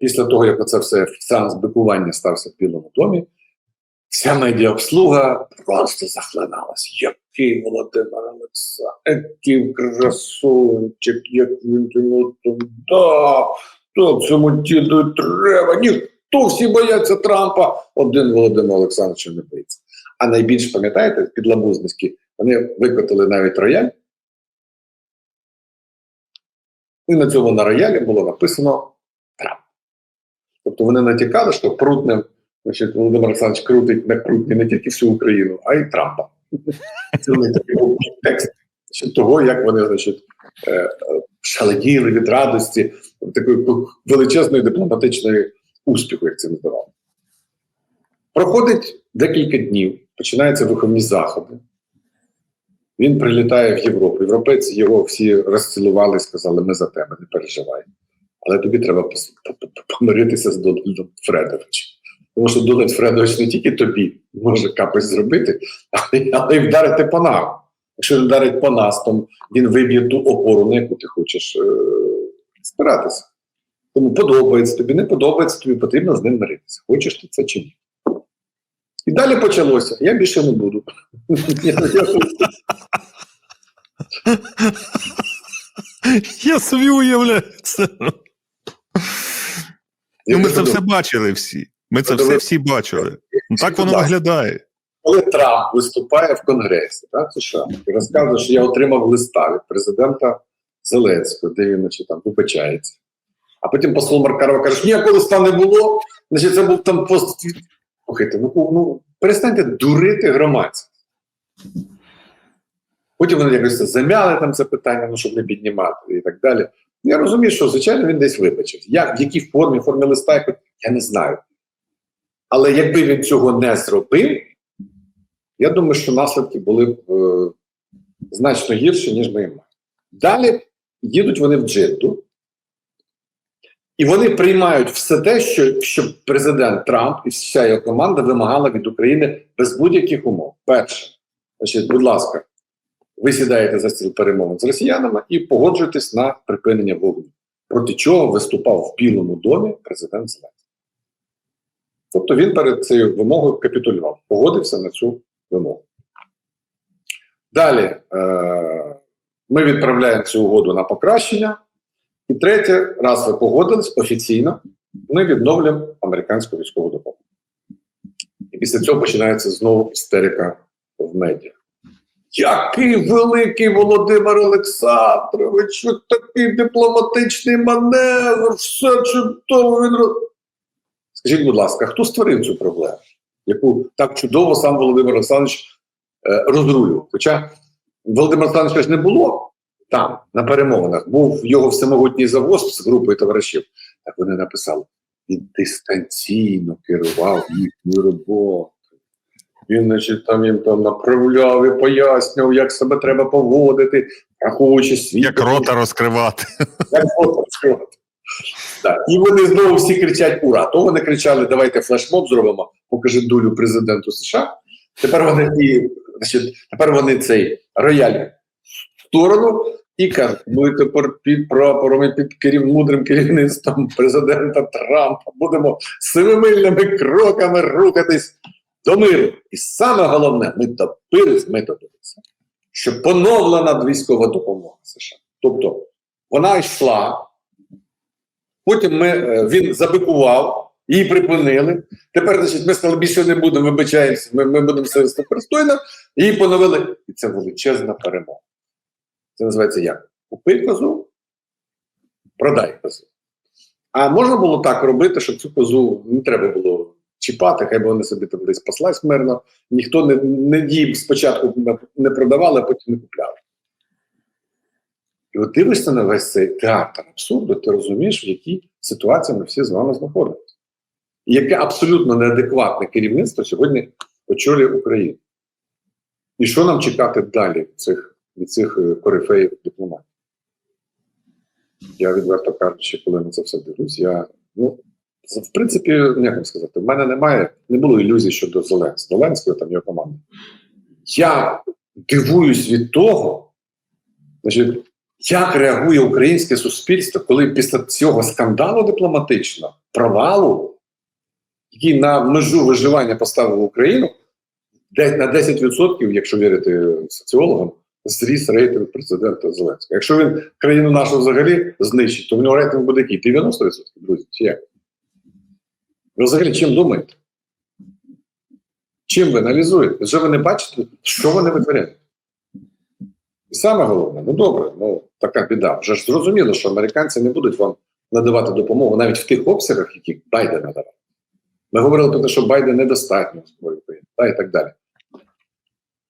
після того, як оце все сеанс бикування стався в Білому домі, вся медіаобслуга просто захлиналась. Який Володимир Олександр, який красунчик, як він ну, то цьому діду треба. Ніхто всі бояться Трампа. Один Володимир Олександрович не боїться. А найбільше пам'ятаєте, підлабузницькі, вони викотили навіть рояль. І на цьому на роялі було написано. Тобто вони натякали, що прутним, значить, Володимир Олександрович крутить на крутні не тільки всю Україну, а й Трампа. Це не такий був текст того, як вони значить, е, шаленіли від радості, такої величезної дипломатичної успіху, як це називали. Проходить декілька днів, починаються виховні заходи. Він прилітає в Європу. Європейці його всі розцілували і сказали: ми за тебе, не переживай. Але тобі треба помиритися з Дональдом Фредовичем. Тому що Дональд Фредович не тільки тобі може капось зробити, але, й вдарити по нам. Якщо він вдарить по нас, то він виб'є ту опору, на яку ти хочеш е- спиратися. Тому подобається тобі, не подобається, тобі потрібно з ним миритися. Хочеш ти це чи ні. І далі почалося. Я більше не буду. Я собі уявляю це. Ну, ми це все бачили всі. Ми це Ну, все всі бачили. Ну, так воно Да. виглядає. коли Трамп виступає в Конгресі так, США і розказує, що я отримав листа від президента Зеленського, де він значить, там вибачається. А потім посол Маркарова каже, що ніякого листа не було. Значить, це був там пост. Слухайте, ну, ну перестаньте дурити громадськість. Потім вони якось замяли там це питання, ну, щоб не піднімати і так далі. Я розумію, що звичайно він десь вибачив. Я, в якій формі, формі листа, я не знаю. Але якби він цього не зробив, я думаю, що наслідки були б е, значно гірші, ніж ми маємо. Далі їдуть вони в Джидду, і вони приймають все те, що, що президент Трамп і вся його команда вимагала від України без будь-яких умов. Перше, значить, будь ласка, ви сідаєте за стіл перемовин з росіянами і погоджуєтесь на припинення вогню, проти чого виступав в Білому домі президент Зеленський. Тобто він перед цією вимогою капітулював, погодився на цю вимогу. Далі е, ми відправляємо цю угоду на покращення. І третє, раз ви погодились офіційно, ми відновлюємо американську військову допомогу. І після цього починається знову істерика в медіа. Який великий Володимир Олександрович, такий дипломатичний маневр, все чудово він роз... Скажіть, будь ласка, хто створив цю проблему, яку так чудово сам Володимир Олександрович е, розрулював? Хоча Володимира Олександровича не було там, на перемовинах, був його всемогутній завоз з групою товаришів. Так вони написали: він дистанційно керував їхньою роботою. Він, значить, там їм там направляв і пояснював, як себе треба поводити, враховуючи світ. Як рота розкривати. Як рота розкривати. Так. І вони знову всі кричать Ура! То вони кричали, давайте флешмоб зробимо, покажи долю президенту США. Тепер вони і, значить, тепер вони цей рояль в сторону і кажуть, ми тепер під прапором і під керів, мудрим керівництвом президента Трампа будемо семимильними кроками рухатись до миру. І саме головне, ми добились, ми добилися, що поновлена військова допомога США. Тобто вона йшла. Потім ми, е, він забикував, її припинили. Тепер, значить, ми сказали, більше не будемо, вибачаємося, ми, ми будемо все пристойно. Її поновили. І це величезна перемога. Це називається як? Купи козу, продай козу. А можна було так робити, щоб цю козу не треба було чіпати, хай би вони собі там десь паслась мирно. Ніхто не, не їм спочатку не продавали, а потім не купляли. І от дивишся на весь цей театр абсурду, ти розумієш, в якій ситуації ми всі з вами знаходимося. І яке абсолютно неадекватне керівництво сьогодні очолює Україну. І що нам чекати далі від цих, від цих е, корифеїв дипломатів? Я відверто кажучи, коли на це все дивлюсь, я, ну, в принципі, ну, як вам сказати, в мене немає, не було ілюзій щодо Зеленського, Зеленського там його команди. Я дивуюсь від того, значить, як реагує українське суспільство, коли після цього скандалу дипломатичного провалу, який на межу виживання поставив Україну, де на 10%, якщо вірити соціологам, зріс рейтинг президента Зеленського. Якщо він країну нашу взагалі знищить, то в нього рейтинг буде який? 90%, друзі, чи як? Ви взагалі чим думаєте? Чим ви аналізуєте? Вже ви не бачите, що вони витворяють? І саме головне, ну добре, ну така біда. Вже ж зрозуміло, що американці не будуть вам надавати допомогу навіть в тих обсягах, які Байден надавав. Ми говорили про те, що Байден недостатньо зброї та і так далі.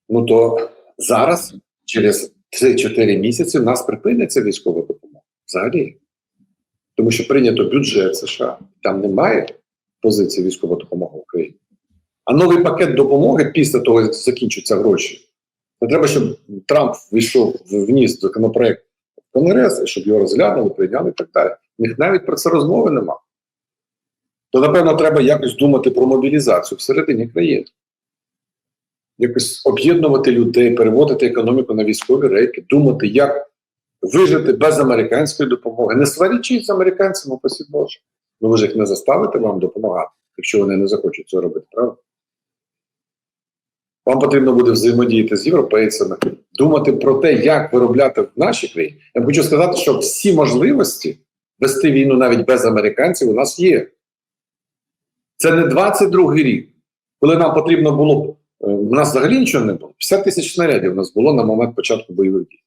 Ну то зараз, через 3-4 місяці, в нас припиниться військова допомога. Взагалі. Тому що прийнято бюджет США, там немає позиції військова допомога Україні. А новий пакет допомоги після того, як закінчаться гроші. Не треба, щоб Трамп війшов вніс законопроект в Конгрес, щоб його розглянули, прийняли і так далі. У них навіть про це розмови нема. То, напевно, треба якось думати про мобілізацію всередині країни. Якось об'єднувати людей, переводити економіку на військові рейки, думати, як вижити без американської допомоги. Не сварячись з американцями, посі Боже. Ну ви ж їх не заставите вам допомагати, якщо вони не захочуть це робити, правда? Вам потрібно буде взаємодіяти з європейцями, думати про те, як виробляти в нашій країні. Я хочу сказати, що всі можливості вести війну навіть без американців у нас є. Це не 22-й рік, коли нам потрібно було б. е, У нас взагалі нічого не було. 50 тисяч снарядів у нас було на момент початку бойових дій.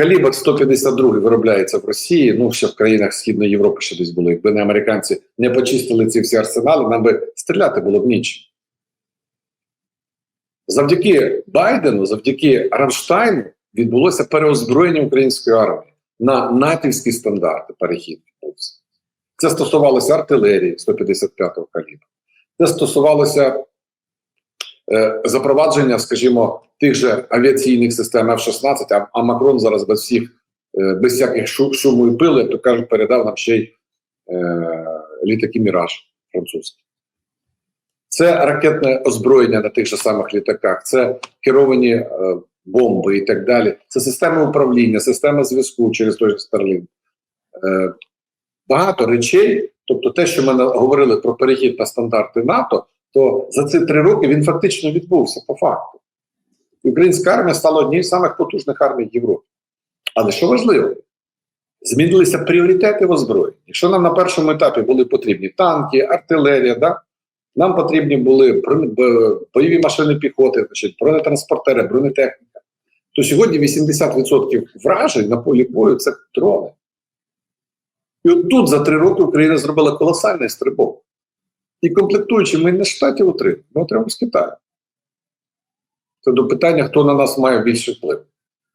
Калібр 152 виробляється в Росії, ну ще в країнах Східної Європи ще десь було. Якби не американці не почистили ці всі арсенали, нам би стріляти було б ніч. Завдяки Байдену, завдяки Рамштайну відбулося переозброєння української армії на натівські стандарти перехід. Це стосувалося артилерії 155-го калібру. Це стосувалося е, запровадження, скажімо, тих же авіаційних систем F-16, а, а Макрон зараз без всіх, е, без всяких шуму і пили, то кажуть, передав нам ще й е, літаки Міраж французькі. Це ракетне озброєння на тих же самих літаках, це керовані е, бомби і так далі. Це система управління, система зв'язку через той же Starlink. Е, багато речей, тобто те, що ми говорили про перехід на стандарти НАТО, то за ці три роки він фактично відбувся по факту. Українська армія стала однією з самих потужних армій Європи. Але що важливо, змінилися пріоритети в озброєнні. Якщо нам на першому етапі були потрібні танки, артилерія, да? нам потрібні були бойові машини піхоти, значить, бронетранспортери, бронетехніка, то сьогодні 80% вражень на полі бою це дрони. І от тут за три роки Україна зробила колосальний стрибок. І комплектуючи, ми не штатів отримали, ми отримали з Китаю. Це до питання, хто на нас має більший вплив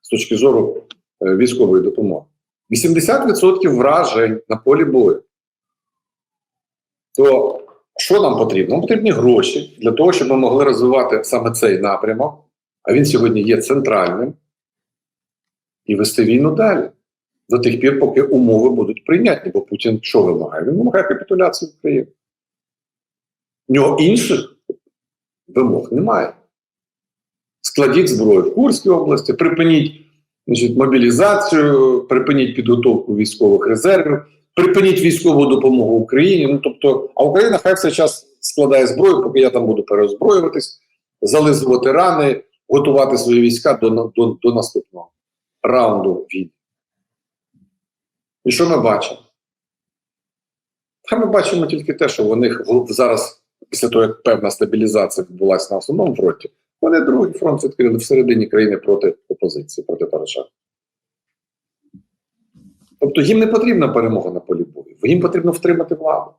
з точки зору е, військової допомоги. 80% вражень на полі бою. То що нам потрібно? Нам потрібні гроші для того, щоб ми могли розвивати саме цей напрямок, а він сьогодні є центральним, і вести війну далі. До тих пір, поки умови будуть прийнятні, бо Путін що вимагає? Він вимагає капітуляції України. У нього інших вимог немає. Складіть зброю в Курській області, припиніть значить, мобілізацію, припиніть підготовку військових резервів, припиніть військову допомогу Україні. Ну тобто, а Україна хай все час складає зброю, поки я там буду переозброюватись, зализувати рани, готувати свої війська до, до, до наступного раунду війни. І що ми бачимо? Та ми бачимо тільки те, що них зараз, після того, як певна стабілізація відбулася на основному фронті, вони другий фронт відкрили всередині країни проти опозиції, проти Порошенка. Тобто їм не потрібна перемога на полі бою, їм потрібно втримати владу.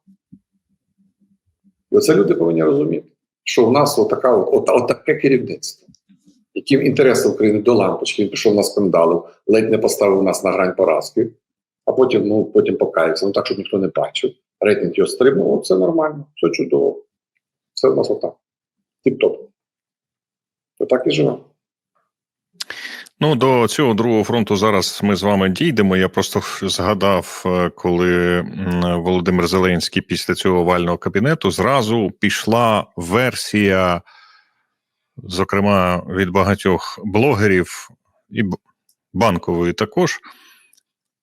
І оце люди повинні розуміти, що в нас отака, от, от, от керівництво, яким інтереси України до лампочки, він пішов на скандали, ледь не поставив нас на грань поразки, а потім, ну, потім покаявся, ну так, щоб ніхто не бачив. Рейтинг його стрибнув, все нормально, все чудово. Все в нас отак. Тіп-топ. То так і живемо. Ну, до цього другого фронту зараз ми з вами дійдемо. Я просто згадав, е, коли Володимир Зеленський після цього овального кабінету зразу пішла версія, зокрема від багатьох блогерів і банкової також.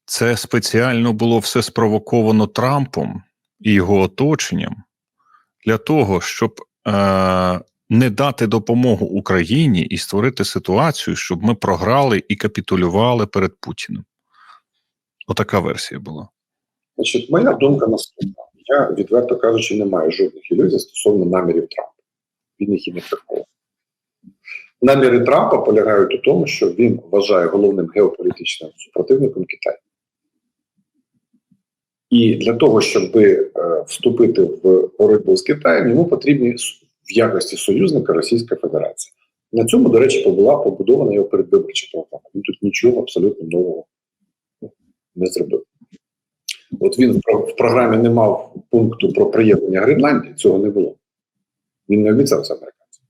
це спеціально було все спровоковано Трампом і його оточенням для того, щоб е, не дати допомогу Україні і створити ситуацію, щоб ми програли і капітулювали перед Путіним. Отака версія була. Значить, моя думка наступна. Я, відверто кажучи, не маю жодних ілюзій стосовно намірів Трампа. Він їх і не приховує. Наміри Трампа полягають у тому, що він вважає головним геополітичним супротивником Китай. І для того, щоб е, вступити в боротьбу з Китаєм, йому потрібні в якості союзника Російська Федерація. На цьому, до речі, була побудована його передвиборча програма. Він тут нічого абсолютно нового ну, не зробив. От він в програмі не мав пункту про приєднання Гренландії, цього не було. Він не обіцяв це американцям.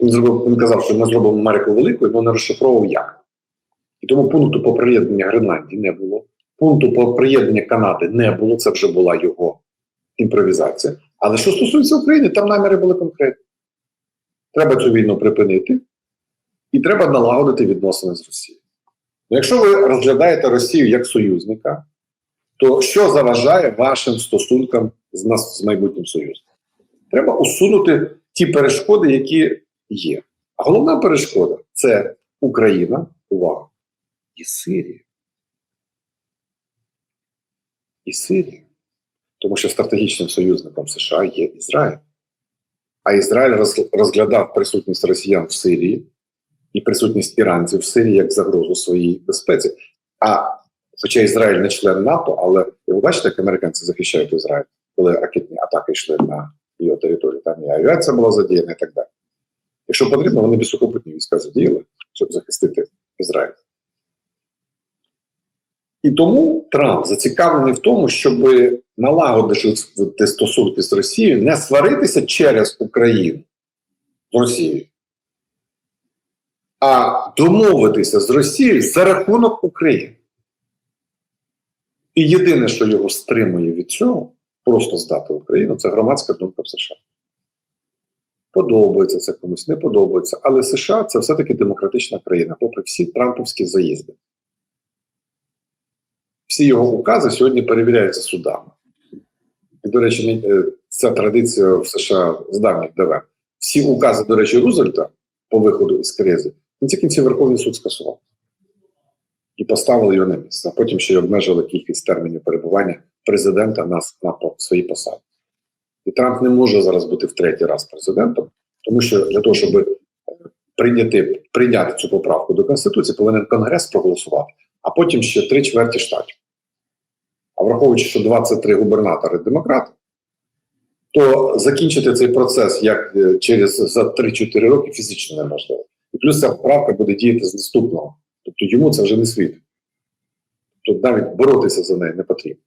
Він він казав, що ми зробимо Америку великою, але не розшифровував як. І тому пункту по приєднання Гренландії не було. Пункту по приєднання Канади не було, це вже була його імпровізація. Але що стосується України, там наміри були конкретні. Треба цю війну припинити, і треба налагодити відносини з Росією. Ну, Якщо ви розглядаєте Росію як союзника, то що заважає вашим стосункам з нас з майбутнім союзом? Треба усунути ті перешкоди, які є. А головна перешкода це Україна, увага, і Сирія. І Сирія. Тому що стратегічним союзником США є Ізраїль. А Ізраїль розглядав присутність росіян в Сирії і присутність іранців в Сирії як загрозу своїй безпеці. А Хоча Ізраїль не член НАТО, але ви бачите, як американці захищають Ізраїль, коли ракетні атаки йшли на його територію. Там і авіація була задіяна і так далі. Якщо потрібно, вони б сухопутні війська задіяли, щоб захистити Ізраїль. І тому Трамп зацікавлений в тому, щоб налагодити стосунки з Росією, не сваритися через Україну з Росією, а домовитися з Росією за рахунок України. І єдине, що його стримує від цього, просто здати Україну, це громадська думка в США. Подобається це комусь, не подобається. Але США це все-таки демократична країна, попри всі трамповські заїзди. Всі його укази сьогодні перевіряються судами. І, до речі, е, ця традиція в США з давніх давен. Всі укази, до речі, Рузвельта по виходу із кризи, в кінці кінців Верховний суд скасував і поставили його на місце. А потім ще й обмежили кількість термінів перебування президента на, на своїй посаді. І Трамп не може зараз бути в третій раз президентом, тому що для того, щоб е, прийняти, прийняти цю поправку до Конституції, повинен Конгрес проголосувати, а потім ще три чверті штатів. Враховуючи, що 23 губернатори демократи, то закінчити цей процес як е, через за 3-4 роки фізично неможливо. І плюс ця поправка буде діяти з наступного. Тобто йому це вже не світ. Тобто навіть боротися за неї не потрібно.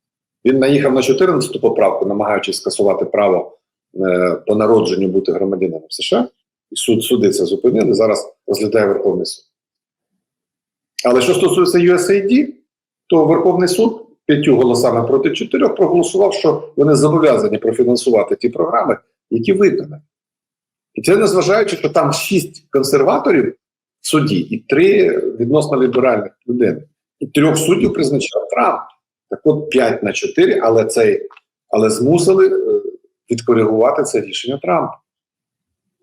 Він наїхав на 14-ту поправку, намагаючись скасувати право е, по народженню бути громадянином США, і суд суди це зупинили. Зараз розглядає Верховний суд. Але що стосується USAID, то Верховний суд п'ятью голосами проти чотирьох проголосував, що вони зобов'язані профінансувати ті програми, які виконані. І це незважаючи, що там шість консерваторів в суді і три відносно ліберальних людини. І трьох суддів призначав Трамп. Так от 5 на 4, але цей, але змусили е, відкоригувати це рішення Трампа.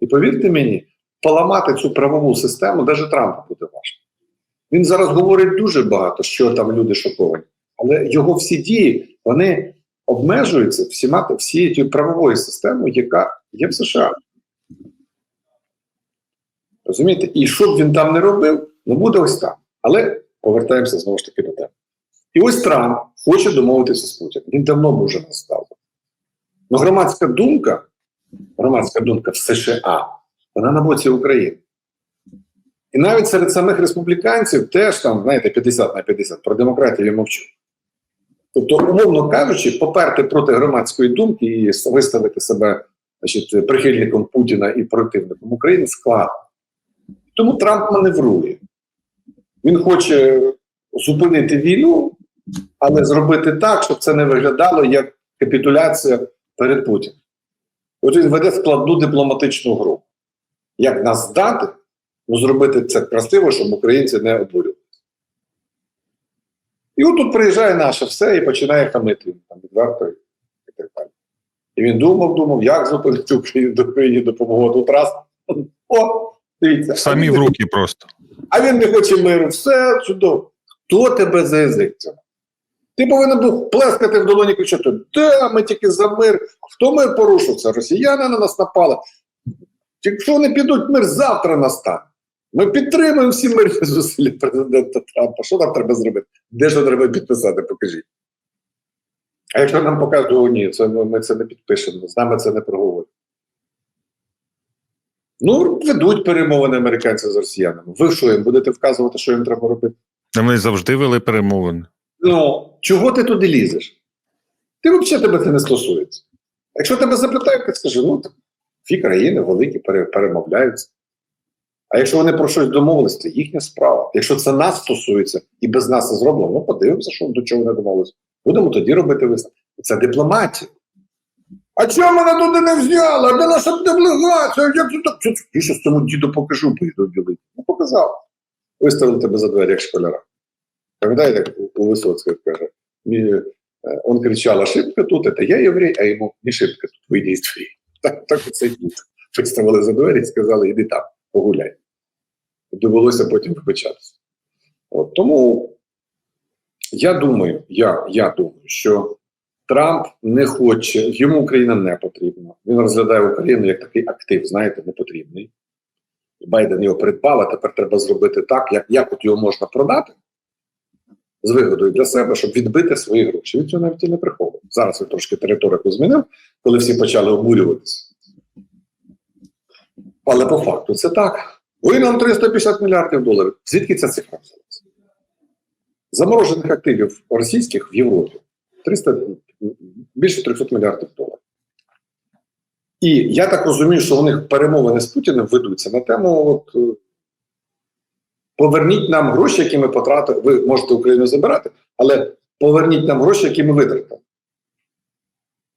І повірте мені, поламати цю правову систему навіть Трампу буде важко. Він зараз говорить дуже багато, що там люди шоковані, але його всі дії вони обмежуються всіма всією правовою системою, яка є в США. Розумієте? І що б він там не робив, ну буде ось так. Але повертаємося знову ж таки до теми. І ось Трамп хоче домовитися з Путіним. Він давно б уже нас став. Ну, громадська думка, громадська думка в США, вона на боці України. І навіть серед самих республіканців теж там, знаєте, 50 на 50 про демократію я мовчу. Тобто, умовно кажучи, поперти проти громадської думки і виставити себе значить, прихильником Путіна і противником України складно. Тому Трамп маневрує. Він хоче зупинити війну, але зробити так, щоб це не виглядало як капітуляція перед Путіним. От він веде складну дипломатичну гру. Як нас здати, ну зробити це красиво, щоб українці не обурювалися. І от тут приїжджає наше все і починає хамити там відверто і так далі. І він думав, думав, як зупинити Україну Україні допомогу. Тут раз. О, дивіться. Самі в руки просто. а він не хоче миру. Все чудово. Хто тебе за язик цього? Ти повинен був плескати в долоні кричати: да, ми тільки за мир. Хто мир порушив? Це росіяни на нас напали. Якщо вони підуть, мир завтра настане. Ми підтримуємо всі мирні зусилля президента Трампа. Що нам треба зробити? Де ж треба підписати? Покажіть. А якщо нам покажуть, ні, це, ми це не підпишемо, з нами це не проговорять. Ну, ведуть перемовини американці з росіянами. Ви що їм будете вказувати, що їм треба робити? Ми завжди вели перемовини. Ну, чого ти туди лізеш? Ти взагалі тебе це не стосується. Якщо тебе запитають, ти скажи, ну так, дві країни великі перемовляються. А якщо вони про щось домовились, це їхня справа. Якщо це нас стосується і без нас це зроблено, ну подивимося, що до чого вони домовилися. Будемо тоді робити висновки. Це дипломатія. А чого мене туди не взяли? А де наша делегація? Як це так? Це- Я щось цьому діду покажу, поїду ділити. Ну, показав. Виставили тебе за двері, як школяра. Пам'ятаєте, у- Висоцького каже, «Мі- е, он кричал, ошибка тут, это я єврей, а йому не шибка тут, вийди із. Так, так оце і тут. Виставили за двері і сказали, іди там, погуляй. Довелося потім вибачатися. От, тому я думаю, я, я думаю, що Трамп не хоче, йому Україна не потрібна. Він розглядає Україну як такий актив, знаєте, непотрібний. Байден його придбав, а тепер треба зробити так, як, як от його можна продати з вигодою для себе, щоб відбити свої гроші. Він цього навіть і не приховує. Зараз він трошки територику змінив, коли всі почали обурюватися. Але по факту це так. Ви нам 350 мільярдів доларів. Звідки ця цифра взялася? Заморожених активів російських в Європі 300, більше 300 мільярдів доларів. І я так розумію, що у них перемовини з Путіним ведуться на тему: от, е, поверніть нам гроші, які ми потратили. Ви можете Україну забирати, але поверніть нам гроші, які ми витратили.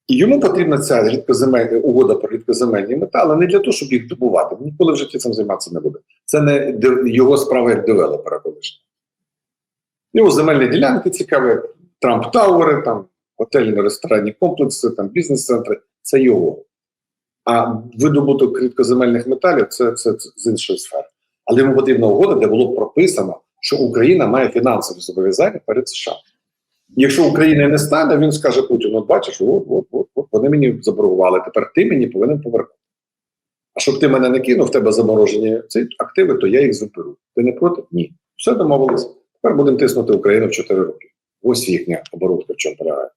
І йому потрібна ця рідкоземель... угода про рідкоземельні метали не для того, щоб їх добувати. Ніколи в житті цим займатися не буде. Це не його справа як девелопера колишнього. Його земельні ділянки цікаві, Трамп Тауери, там готельні ресторанні комплекси, там бізнес-центри це його. А видобуток рідкоземельних металів це, це, це з іншої сфери. Але йому потрібна угода, де було прописано, що Україна має фінансові зобов'язання перед США. Якщо Україна не стане, він скаже Путіну: от бачиш, от, от, от, от вони мені заборгували, тепер ти мені повинен повернути. А щоб ти мене не кинув, в тебе заморожені ці активи, то я їх заберу. Ти не проти? Ні. Все домовилися. Тепер будемо тиснути Україну в 4 роки. Ось їхня оборудка в чому полягає.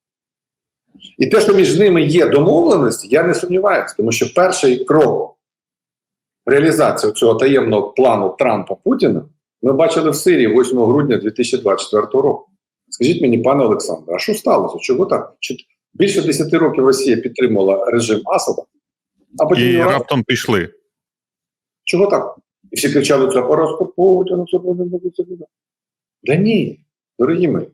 І те, що між ними є домовленість, я не сумніваюся, тому що перший крок реалізації цього таємного плану Трампа Путіна ми бачили в Сирії 8 грудня 2024 року. Скажіть мені, пане Олександре, а що сталося? Чого так? Чи більше 10 років Росія підтримувала режим Асада, а потім І раптом пішли. чого так? І всі кричали, це поразка Путіна, буде, це буде. Да ні, дорогі мої.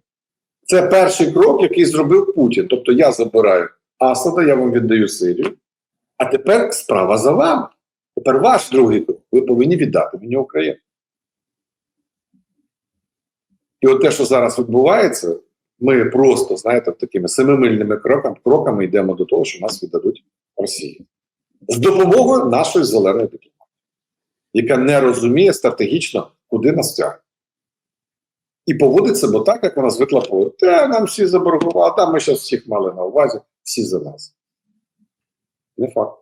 Це перший крок, який зробив Путін. Тобто я забираю Асада, я вам віддаю Сирію, а тепер справа за вами. Тепер ваш другий крок. Ви повинні віддати мені Україну. І от те, що зараз відбувається, ми просто, знаєте, такими семимильними кроками, кроками йдемо до того, що нас віддадуть Росії. З допомогою нашої зеленої дипломатії, яка не розуміє стратегічно, куди нас тягне. І поводить себе так, як вона звикла поводити. Те, нам всі заборгували, а там ми зараз всіх мали на увазі, всі за нас. Не факт.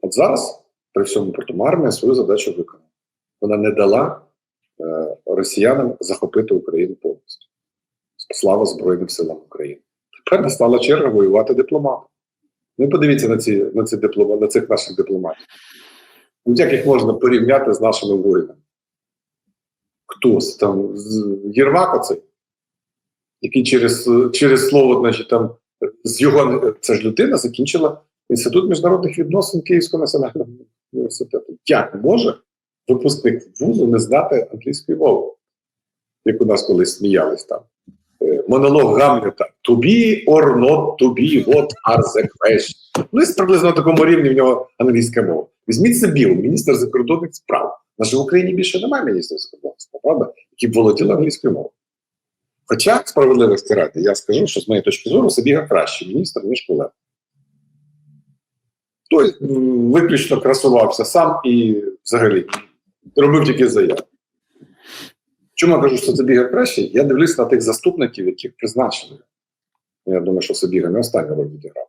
От зараз, при всьому армія свою задачу виконала. Вона не дала е, росіянам захопити Україну повністю. Слава Збройним силам України. Тепер настала черга воювати дипломатам. Ну, подивіться на ці, на ці диплома, на цих наших дипломатів. Ну, як їх можна порівняти з нашими воїнами? Хтось там Єрмак оцей, який через, через слово, значить, там з його це ж людина закінчила інститут міжнародних відносин Київського національного університету. Як може випускник вузу не знати англійської мови? Як у нас колись сміялись там. Е, Монолог Гамлета to be or not to be, what are the questions? Ну, і приблизно на такому рівні в нього англійська мова. Візьміть це міністр закордонних справ нас в Україні більше немає міністрів закордонства, правда? Які б володіли англійською мовою. Хоча справедливості ради, я скажу, що з моєї точки зору Сабіга кращий міністр, ніж Кулеба. Той виключно красувався сам і взагалі робив тільки заяви. Чому я кажу, що Сабіга кращий? Я дивлюсь на тих заступників, яких призначили. Я думаю, що Сабіга не останню роль відіграв.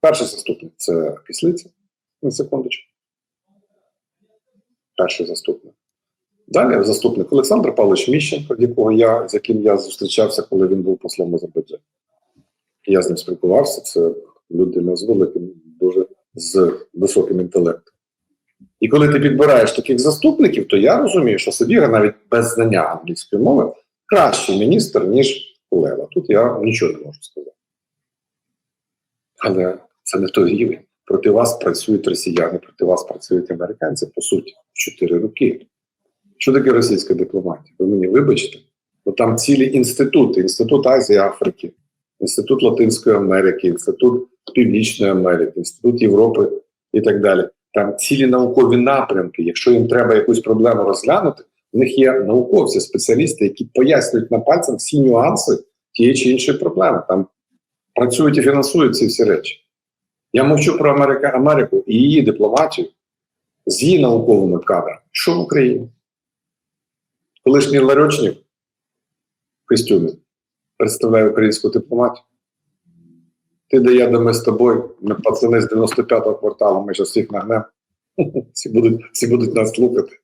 Перший заступник це кислиця, на секундочку. Перший заступник. Далі заступник Олександр Павлович Міщенко, якого я, з яким я зустрічався, коли він був послом в Азербайджані. Я з ним спілкувався. Це людина з великим, дуже з високим інтелектом. І коли ти підбираєш таких заступників, то я розумію, що Сабіга навіть без знання англійської мови кращий міністр, ніж Кулева. Тут я нічого не можу сказати. Але це не той рівень. Проти вас працюють росіяни, проти вас працюють американці, по суті, в 4 роки. Що таке російська дипломатія? Ви мені вибачте, бо там цілі інститути: Інститут Азії Африки, Інститут Латинської Америки, Інститут Північної Америки, Інститут Європи і так далі. Там цілі наукові напрямки. Якщо їм треба якусь проблему розглянути, в них є науковці, спеціалісти, які пояснюють на пальцях всі нюанси тієї чи іншої проблеми. Там працюють і фінансують ці всі речі. Я мовчу про Америка, Америку і її дипломатію з її науковими кадрами. Що в Україні? Колишній Ларьочник в костюмі представляє українську дипломатію. Ти де я, де ми з тобою, ми пацани з 95-го кварталу, ми зараз всіх нагнемо. Всі будуть, всі будуть нас слухати.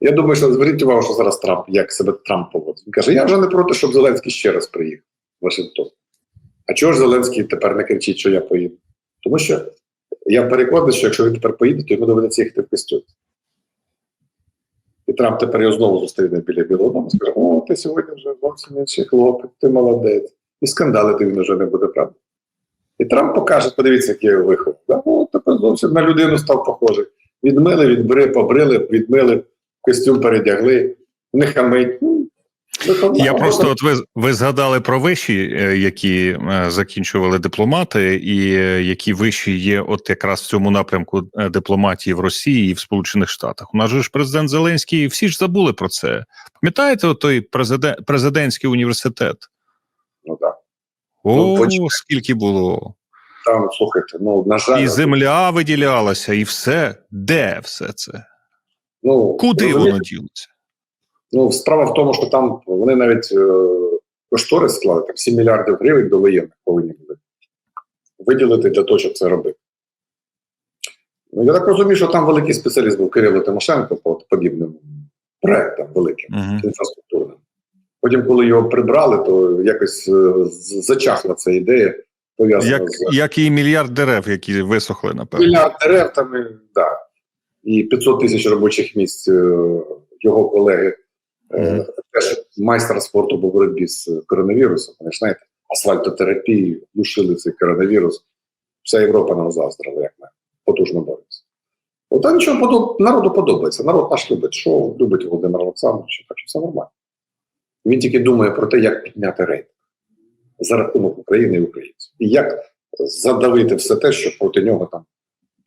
Я думаю, що зверніть увагу, що зараз Трамп, як себе Трамп поводить. Він каже: я вже не проти, щоб Зеленський ще раз приїхав в Вашингтон. А чого ж Зеленський тепер не кричить, що я поїду? Тому що я переконаний, що якщо він тепер поїде, то йому доведеться їхати в костюм. І Трамп тепер його знову зустріне біля Білого Дому і скаже: О, ти сьогодні вже зовсім інший хлопець, ти молодець. І скандалити він вже не буде, правда? І Трамп покаже, подивіться, який я вихов. Да? О, тепер зовсім на людину став похожий. Відмили, відбри, побрили, відмили, костюм передягли, не хамить. Ну, Я просто от ви, ви згадали про виші, е, які е, закінчували дипломати, і е, які виші є, от якраз в цьому напрямку дипломатії в Росії і в Сполучених Штатах. У нас же ж президент Зеленський, всі ж забули про це. Пам'ятаєте, той президент, президентський університет? Ну так. О, Ну, скільки було. Там, слухайте, ну, на жаль, І земля виділялася, і все. Де все це? ну, Куди розумієте, воно ділося? Ну, справа в тому, що там вони навіть е, кошторис склали, там 7 мільярдів гривень до воєнних повинні були виділити для того, щоб це робити. Ну, я так розумію, що там великий спеціаліст був Кирило Тимошенко по подібним проектам великим, Угу. інфраструктурним. Потім, коли його прибрали, то якось е, зачахла ця ідея, Як, з як і мільярд дерев, які висохли, напевно. мільярд дерев там, і, да, і 500 тисяч робочих місць е, його колеги, е, Мгм. теж майстер спорту по боротьбі з коронавірусом. Вони ж знаєте, асфальтотерапію, душили цей коронавірус. Вся Європа нам заздрила, як ми потужно боремося. От а нічого подоб... народу подобається. Народ наш любить. Що любить Володимир Олександрович, так що все нормально. Він тільки думає про те, як підняти рейтинг за рахунок України і українців. І як задавити все те, що проти нього там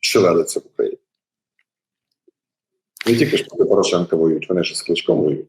щелелиться в Україні. Не тільки ж проти Порошенка воюють, вони ж з Кличком воюють.